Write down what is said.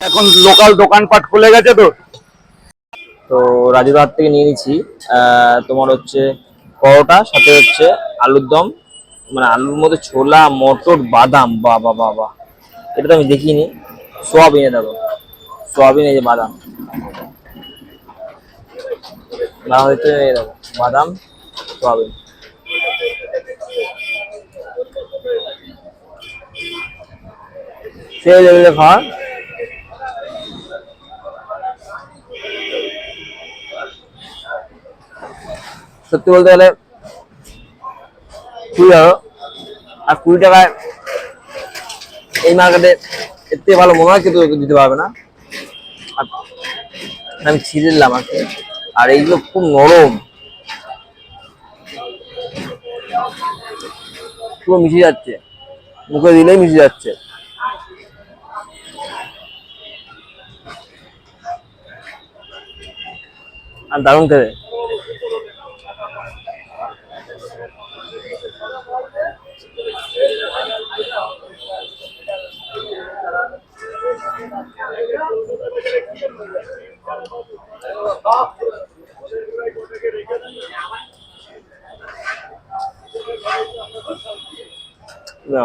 এখন লোকাল দোকানপাট খুলে গেছে তো? তো হাট থেকে নিয়ে আহ, তোমার হচ্ছে পরোটা সাথে হচ্ছে আলুর দম মানে আলুর মধ্যে ছোলা মটর বাদাম বা বা বা এটা তো আমি দেখিনি। সোয়াবিনে দেখো। সোয়াবিন এই যে বাদাম। বাদাম হচ্ছে এই দেখো বাদাম সোয়াবিন। সেই লেভেলে খাওয়া। সত্যি বলতে গেলে কুড়ি টাকা। আর কুড়ি টাকায় এই মার্কেটে এর থেকে ভালো মনে হয়, কিন্তু দিতে পারবে না। আর আমি ছিঁড়ে নিলাম আর। আর এইগুলো খুব নরম। পুরো মিশে যাচ্ছে। মুখে দিলেই মিশে যাচ্ছে। আর দারুণ খেতে। না